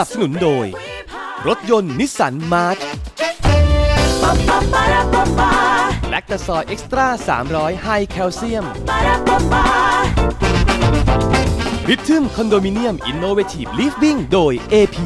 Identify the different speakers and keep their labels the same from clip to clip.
Speaker 1: นับสนุนโดย รถยนต์นิสสันมาร์ชแลคตาซอยเอ็กซ์ตร้า300 ไฮแคลเซียมริทึมคอนโดมิเนียม อินโนเวทีฟลิฟวิ่งโดย AP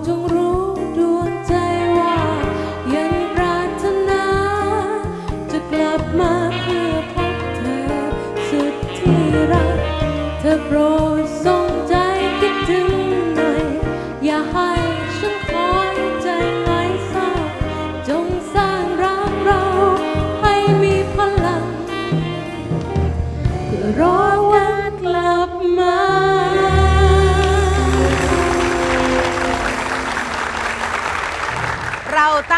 Speaker 2: โ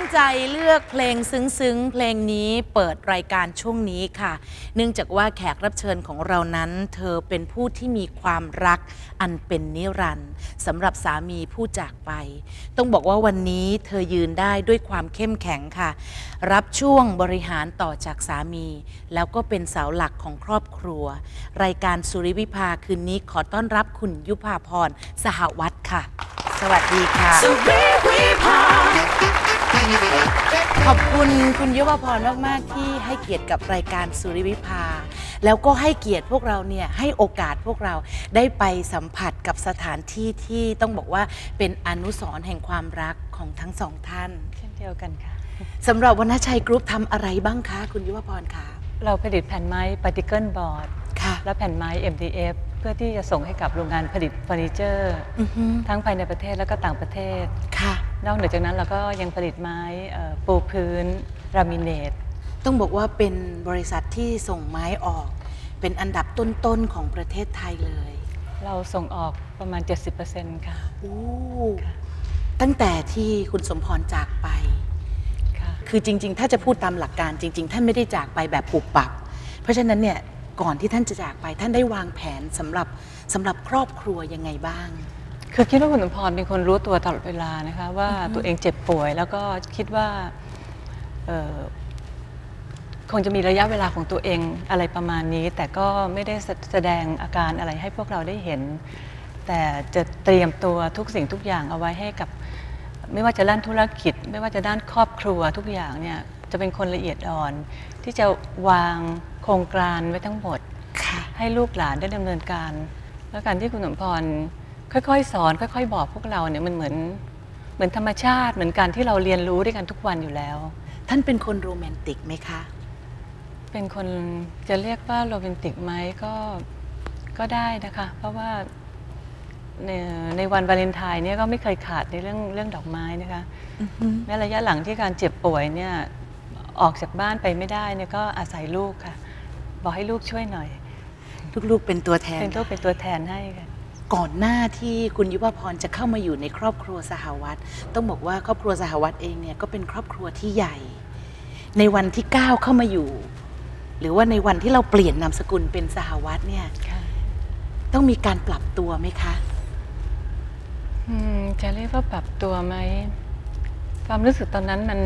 Speaker 2: ตั้
Speaker 3: งใจเลือกเพลงซึ้งๆ เพลงนี้เปิดรายการช่วงนี้ค่ะ เนื่องจากว่าแขกรับเชิญของเรานั้น เธอเป็นผู้ที่มีความรักอันเป็นนิรันดร์สำหรับสามีผู้จากไป ต้องบอกว่าวันนี้เธอยืนได้ด้วยความเข้มแข็งค่ะ รับช่วงบริหารต่อจากสามี แล้วก็เป็นเสาหลักของครอบครัว รายการสุริวิภาคืนนี้ขอต้อนรับคุณยุพาพรสหวัตรค่ะ สวัสดีค่ะขอบ คุณคุณยุวพรมากๆที่ให้เกียรติกับรายการสุริวิภา แล้วก็ให้เกียรติพวกเราเนี่ยให้โอกาสพวกเราได้ไปสัมผัสกับสถานที่ที่ต้องบอกว่าเป็นอนุสรณ์แห่งความรักของทั้งสองท่าน
Speaker 4: เช่นเดียวกันค่ะ
Speaker 3: สำหรับวรรณชัยกรุ๊ปทำอะไรบ้างคะคุณยุวพรคะ
Speaker 4: เราผลิตแผ่นไม้ปาร์ติเกิลบอร์ด
Speaker 3: ค่ะ
Speaker 4: และแผ่นไม้ MDF เพื่อที่จะส่งให้กับโรงงานผลิตเฟอร์นิเจอร์
Speaker 3: อือฮึ
Speaker 4: ทั้งภายในประเทศและก็ต่างประเทศ
Speaker 3: ค่ะ
Speaker 4: นอกเหนือจากนั้นเราก็ยังผลิตไม้เอ่อปูพื้น รามิเนต
Speaker 3: ต้องบอกว่าเป็นบริษัทที่ส่งไม้ออก เป็นอันดับต้นๆของประเทศไทยเลย
Speaker 4: เราส่งออกประมาณ 70%ค่ะ
Speaker 3: โอ้
Speaker 4: ค่ะ
Speaker 3: ตั้งแต่ที่คุณสมพรจากไป
Speaker 4: ค่ะ
Speaker 3: คือจริง ๆ ถ้าจะพูดตามหลักการจริง ๆ ท่านไม่ได้จากไปแบบปุบปับ เพราะฉะนั้นเนี่ยก่อนที่ท่านจะจากไปท่านได้วางแผนสำหรับสำหรับครอบครัวยังไงบ้าง
Speaker 4: คือคิดว่าคุณสมพรเป็นคนรู้ตัวตลอดเวลานะคะว่าตัวเองเจ็บป่วย แล้วก็คิดว่าเอ่อ คงจะมีระยะเวลาของตัวเองอะไรประมาณนี้ แต่ก็ไม่ได้แสแสดงอาการอะไรให้พวกเราได้เห็น แต่จะเตรียมตัวทุกสิ่งทุกอย่างเอาไว้ให้กับ ไม่ว่าจะด้านธุรกิจ ไม่ว่าจะด้านครอบครัวทุกอย่างเนี่ยจะเป็นคนละเอียดอ่อน ที่จะวางโครงการไว้ทั้งหมด
Speaker 3: ค่ะ
Speaker 4: ให้ลูกหลานได้ดำเนินการ แล้วการที่คุณสมพรค่อยๆ สอน ค่อย ๆ บอกพวกเราเนี่ยมันเหมือนเหมือนธรรมชาติเหมือนการที่เราเรียนรู้ด้วยกันทุกวันอยู่แล้ว
Speaker 3: ท่านเป็นคนโรแมนติกไหมคะ
Speaker 4: เป็นคนจะเรียกว่าโรแมนติกไหมก็ก็ได้นะคะ เพราะว่าในในวันวาเลนไทน์เนี่ยก็ไม่เคยขาดในเรื่องเรื่องดอกไม้นะคะแม้ระยะหลังที่การเจ็บป่วยเนี่ยออกจากบ้านไปไม่ได้เนี่ยก็อาศัยลูกค่ะ บอกให้ลูกช่วยหน่อย
Speaker 3: ลูกๆเป็นตัวแทน
Speaker 4: เป็นตัวเป็นตัวแทนให้ค่ะ
Speaker 3: ก่อนหน้าที่คุณยุวพรจะเข้ามาอยู่ในครอบครัวสหวัตรต้องบอกว่าครอบครัวสหวัตรเองเนี่ยก็เป็นครอบครัวที่ใหญ่ ในวันที่ก้าวเข้ามาอยู่ หรือว่าในวันที่เราเปลี่ยนนามสกุลเป็นสหวัตรเนี่ย
Speaker 4: ค่ะ
Speaker 3: ต้องมีการปรับตัวไหมคะ
Speaker 4: อืมจะเรียกว่าปรับตัวไหมความรู้สึกตอนนั้นมัน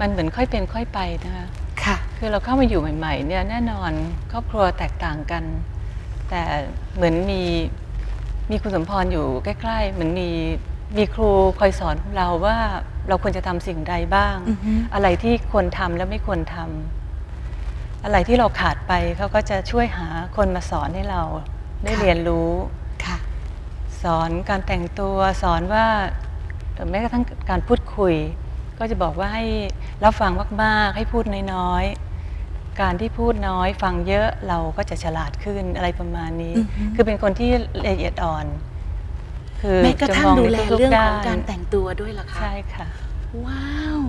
Speaker 4: มันเหมือนค่อยเป็นค่อยไปนะคะ
Speaker 3: ค่ะ
Speaker 4: คือเราเข้ามาอยู่ใหม่ ๆ เนี่ยแน่นอนครอบครัวแตกต่างกัน แต่เหมือนมี มีคุณสมพรอยู่ใกล้ๆเหมือนมีมีครูคอยสอนเราว่าเราควรจะทำสิ่งใดบ้าง
Speaker 3: อือฮึ
Speaker 4: อะไรที่ควรทำและไม่ควรทำอะไรที่เราขาดไปเขาก็จะช่วยหาคนมาสอนให้เราได้เรียนรู้
Speaker 3: ค่ะ
Speaker 4: สอนการแต่งตัวสอนว่าเอ่อแม้กระทั่งการพูดคุย ก็จะบอกว่าให้รับฟังมากๆให้พูดน้อยๆ การที่พูดน้อยฟังเยอะเราก็จะฉลาดขึ้นอะไรประมาณนี้
Speaker 3: อือฮึ
Speaker 4: คือเป็นคนที่ละเอียดอ่อน คือ
Speaker 3: แม้กระทั่ง
Speaker 4: จมอ
Speaker 3: ดู
Speaker 4: ใน
Speaker 3: แล
Speaker 4: ทุกๆ
Speaker 3: เรื่องของ
Speaker 4: ด้น
Speaker 3: การแต่งตัวด้วยล่ะคะ
Speaker 4: ใช่ค่ะ
Speaker 3: ว้าว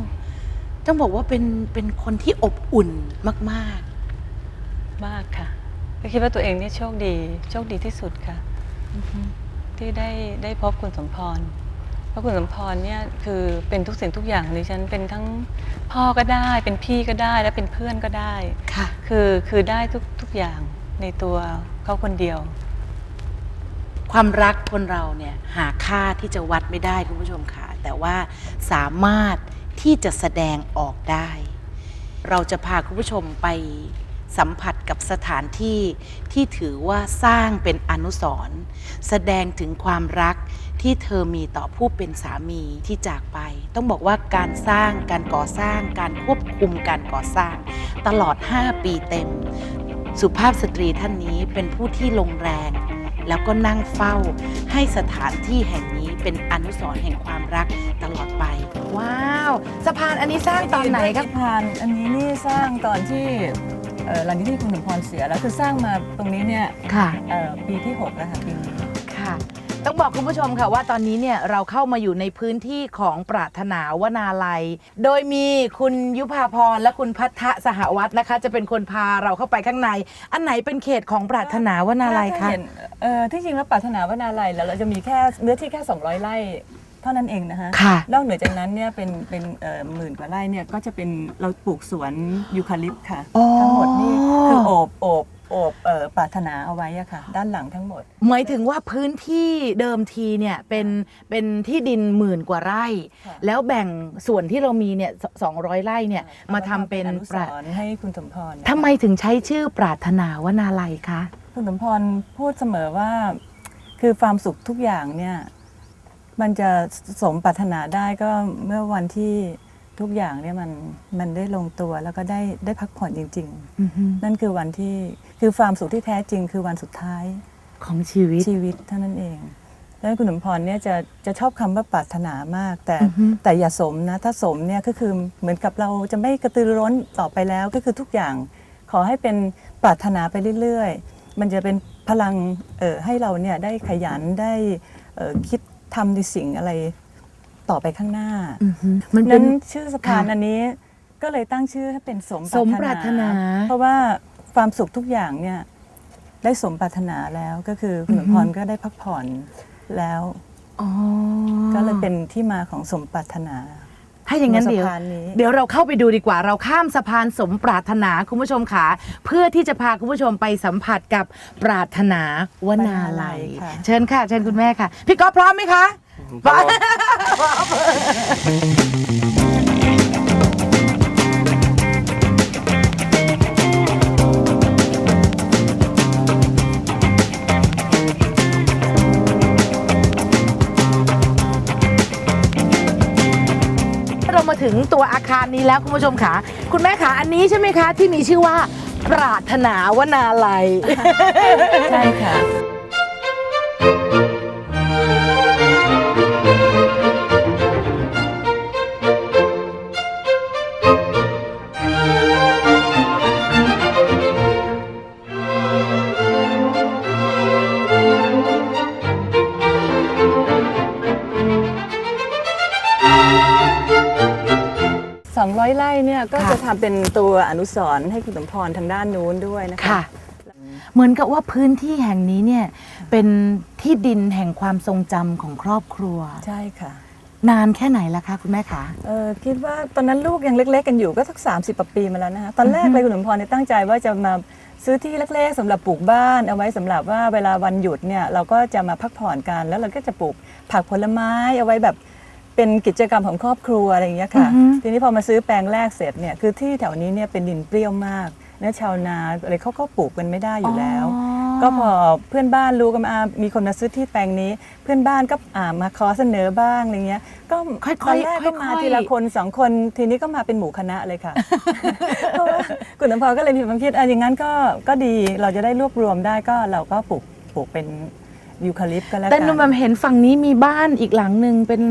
Speaker 3: ต้องบอกว่าเป็นเป็นคนที่อบอุ่นมาก
Speaker 4: มากค่ะก็คิดว่าตัวเองนี่โชคดี โชคดีที่สุดค่ะ ที่ได้ได้พบคุณสมพรเพราะคุณสมพรเนี่ยคือเป็นทุกสิ่งทุกอย่างในฉันเป็นทั้งพ่อก็ได้ เป็นพี่ก็ได้และเป็นเพื่อนก็ได้
Speaker 3: ๆค่ะ
Speaker 4: คือคือได้ทุกทุกอย่างในตัวเขาคนเดียว
Speaker 3: ความรักคนเราเนี่ยหาค่าที่จะวัดไม่ได้คุณผู้ชมค่ะ แต่ว่าสามารถที่จะแสดงออกได้ เราจะพาคุณผู้ชมไปสัมผัสกับสถานที่ที่ถือว่าสร้างเป็นอนุสรณ์แสดงถึงความรัก ที่เธอมีต่อผู้เป็นสามีที่จากไป ต้องบอกว่าการสร้างการก่อสร้าง การควบคุมการก่อสร้าง ตลอด 5 ปีเต็ม สุภาพสตรีท่านนี้เป็นผู้ที่ลงแรงแล้วก็นั่งเฝ้าให้สถานที่แห่งนี้เป็นอนุสรณ์แห่งความรักตลอดไป ว้าวสะพานอันนี้สร้างตอนไหนครับ
Speaker 5: พานอันนี้นี่สร้างตอนที่เอ่อหลังจากที่คุณสมพรเสียแล้วคือสร้างมาตรงนี้เนี่ย
Speaker 3: ค่ะ
Speaker 5: เอ่อปีที่6แล้วค่ะปีนี้
Speaker 3: ค่ะ ต้องบอกคุณผู้ชมค่ะว่าตอนนี้เนี่ยเราเข้ามาอยู่ในพื้นที่ของปรารถนาวนาลัย โดยมีคุณยุพาพรและคุณพัฒสหวัฒน์นะคะ จะเป็นคนพาเราเข้าไปข้างใน อันไหนเป็นเขตของปรารถนาวนาลัย
Speaker 5: ถ้
Speaker 3: คะ
Speaker 5: เห็นเอ่อที่จริงแล้วปรารถนาวนาลัยแล้วเราจะมีแค่เนื้อที่แค่ 200 ไร่เท่านั้นเองนะคะ
Speaker 3: ค่ะ
Speaker 5: นอกเหนือจากนั้นเนี่ยเป็นเป็นเอ่อหมื่นกว่าไร่เนี่ยก็จะเป็นเราปลูกสวนยูคาลิปต์ค่ะ
Speaker 3: อ๋อ
Speaker 5: ทั้งหมดนี่คือโอบโอบ โอบเอ่อปรารถนาเอาไว้อะค่ะ ด้านหลังทั้งหมด
Speaker 3: หมายถึงว่าพื้นที่เดิมทีเนี่ยเป็นเป็นที่ดินหมื่นกว่าไร่
Speaker 5: ค่ะ
Speaker 3: แล้วแบ่งส่วนที่เรามีเนี่ยสองร้อยไร่เนี่ยมาทำเป็น
Speaker 5: อนุ
Speaker 3: ป
Speaker 5: ส
Speaker 3: ราร
Speaker 5: ณ์ให้คุณสมพร
Speaker 3: ทำไมถึงใช้ชื่อปรารถนาวนาลัยคะ
Speaker 5: คุณสมพรพูดเสมอว่า คือความสุขทุกอย่างเนี่ย มันจะสมปรารถนาได้ก็เมื่อวันที่ ทุกอย่างเนี่ยมันมันได้ลงตัวแล้วก็ได้ได้พักผ่อนจริง ๆ นั่นคือวันที่คือความสุขที่แท้จริง คือวันสุดท้าย
Speaker 3: ของชีวิต
Speaker 5: ชีวิตเท่านั้นเองดังนั้นคุณสมพรเนี่ยจะจะชอบคำว่าปรารถนามาก แต่
Speaker 3: อือฮึ
Speaker 5: แต่อย่าสมนะถ้าสมเนี่ยก็คือเหมือนกับเราจะไม่กระตือรือร้นต่อไปแล้วก็คือทุกอย่างขอให้เป็นปรารถนาไปเรื่อยๆ มันจะเป็นพลังเอ่อให้เราเนี่ยได้ขยันได้เอ่อคิดทำในสิ่งอะไร ต่อไปข้างหน้า
Speaker 3: มันเป็
Speaker 5: นั้น นชื่อสะพาน
Speaker 3: ค่ะ
Speaker 5: อันนี้ก็เลยตั้งชื่อให้เป็นสม
Speaker 3: สมปรารถนา
Speaker 5: เพราะว่าความสุขทุกอย่างเนี่ยได้สมปรารถนาแล้วก็คือคุณสมพรก็ได้พักผ่อนแล้ว
Speaker 3: อ๋อ
Speaker 5: ก็เลยเป็นที่มาของสมปรารถนา
Speaker 3: ถ้าอย่างนั้น
Speaker 5: บน
Speaker 3: เดี๋ยว
Speaker 5: สะพานนี้
Speaker 3: เดี๋ยวเราเข้าไปดูดีกว่า เราข้ามสะพานสมปรารถนาคุณผู้ชมค่ะเพื่อที่จะพาคุณผู้ชมไปสัมผัสกับปรารถนาวนาลัย
Speaker 5: ค่ะ
Speaker 3: เชิญค่ะ เชิญคุณแม่ค่ะ พี่ก๊อฟพร้อมไหมคะ พร้อมเรามาถึงตัวอาคารนี้แล้วคุณผู้ชมค่ะ คุณแม่ขาอันนี้ใช่ไหมคะ ที่มีชื่อว่า ปรารถนาวนาลัย
Speaker 5: ใช่ค่ะ
Speaker 3: ค่ะ
Speaker 5: จะทำเป็นตัวอนุสรณ์ให้คุณสมพรทางด้านนู้นด้วยนะคะ
Speaker 3: ค่ะ เหมือนกับว่าพื้นที่แห่งนี้เนี่ยเป็นที่ดินแห่งความทรงจำของครอบครัว
Speaker 5: ใช่ค่ะ
Speaker 3: นานแค่ไหนละคะคุณแม่คะ
Speaker 5: เออคิดว่าตอนนั้นลูกยังเล็ก ๆ กันอยู่ก็สัก 30กว่าปีมาแล้วนะคะตอนแรกเลยคุณสมพรเนี่ยตั้งใจว่าจะมาซื้อที่เล็กๆสำหรับปลูกบ้านเอาไว้สำหรับว่าเวลาวันหยุดเนี่ยเราก็จะมาพักผ่อนกันแล้วเราก็จะปลูกผักผลไม้เอาไว้แบบ เป็นกิจกรรมของครอบครัวอะไรอย่างเงี้ยค่ะ
Speaker 3: อือฮึ
Speaker 5: ทีนี้พอมาซื้อแปลงแรกเสร็จเนี่ยคือที่แถวนี้เนี่ยเป็นดินเปรี้ยวมากเนื้อชาวนาอะไรเขาก็ปลูกกันไม่ได้อยู่แล้ว ก็พอเพื่อนบ้านรู้กันมามีคนมาซื้อที่แปลงนี้ เพื่อนบ้านก็อ่ามาขอเสนอบ้างอะไรเงี้ย ก็
Speaker 3: ค่อยๆ
Speaker 5: ตอนแรกก็มา
Speaker 3: ค่อยๆ
Speaker 5: ทีละคนสองคนทีนี้ก็มาเป็นหมู่คณะเลยค่ะ เพราะว่าคุณน้ำพรก็เลยมีความคิดอะอย่างนั้นก็ก็ดีเราจะได้รวบรวมได้ก็เราก็ปลูกปลูกเป็น ยูคาลิปต์ก็แล้วกั
Speaker 3: แต่หนุ่มเห็นฝั่งนี้มีบ้านอีกหลังหนึ่งเป็น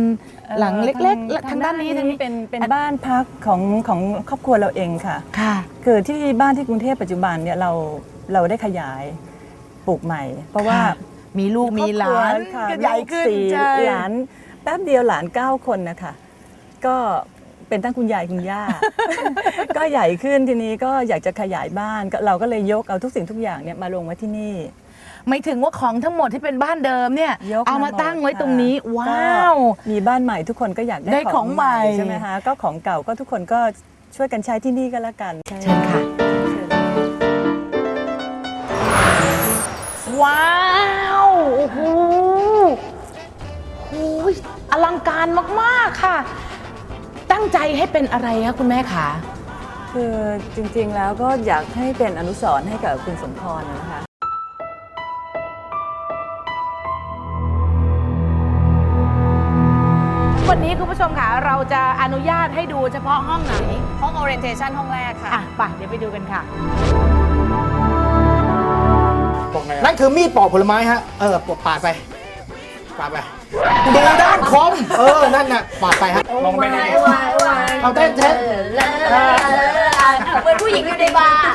Speaker 3: หลังเล็กๆและทางด้านนี้ทางนี้
Speaker 5: เป็นเป็นบ้านพักของของครอบครัวเราเองค่ะ
Speaker 3: ค่ะ
Speaker 5: คือที่บ้านที่กรุงเทพปัจจุบันเนี่ยเราเราได้ขยายปลูกใหม่ เพราะว่า
Speaker 3: ค่ะ มีลูกมีหลาน
Speaker 5: ครอบครัวค่ะ
Speaker 3: ก็ใหญ่ขึ้น
Speaker 5: ลูกสี่
Speaker 3: ใช่
Speaker 5: หลานแป๊บเดียวหลานเก้าคนนะคะก็เป็นทั้งคุณยายคุณย่า ก็ใหญ่ขึ้นทีนี้ก็อยากจะขยายบ้านก็เราก็เลยยกเอาทุกสิ่งทุกอย่างเนี่ยมาลงไว้ที่นี่
Speaker 3: ไม่ถึงว่าของทั้งหมดที่เป็นบ้านเดิมเนี่ย
Speaker 5: ยก
Speaker 3: เอามา
Speaker 5: หด
Speaker 3: ตั้งไว้
Speaker 5: ค่ะ
Speaker 3: ตรงนี้ว้าว
Speaker 5: ก็มีบ้านใหม่ทุกคนก็อยากได้
Speaker 3: ได้ของใหม่
Speaker 5: ใช่ไหมคะก็ของเก่าก็ทุกคนก็ช่วยกันใช้ที่นี่ก็แล้วกัน
Speaker 3: เชิญค่ะ ว้าวโอ้โหการมาก ๆ ค่ะ ตั้งใจให้เป็นอะไรคะคุณแม่คะ
Speaker 5: คือจริงๆแล้วก็อยากให้เป็นอนุสรณ์ให้กับคุณสมพรนะคะ
Speaker 3: จะอนุญาตให้ดูเฉพาะห้องไหน
Speaker 6: ห้อง orientation ห้องแรกค่ะ
Speaker 3: อะไปเดี๋ยวไปดูกันค่ะ
Speaker 7: นั่นคือมีดปอกผลไม้ฮะ เออปปาดไป ปาดไปดูด้านคม เออ นั่นน่ะ ปาดไปฮะ ลองไปไหนเอาเต้นเต้น
Speaker 6: เหมือนผู้หญิงอยู่ในบาร์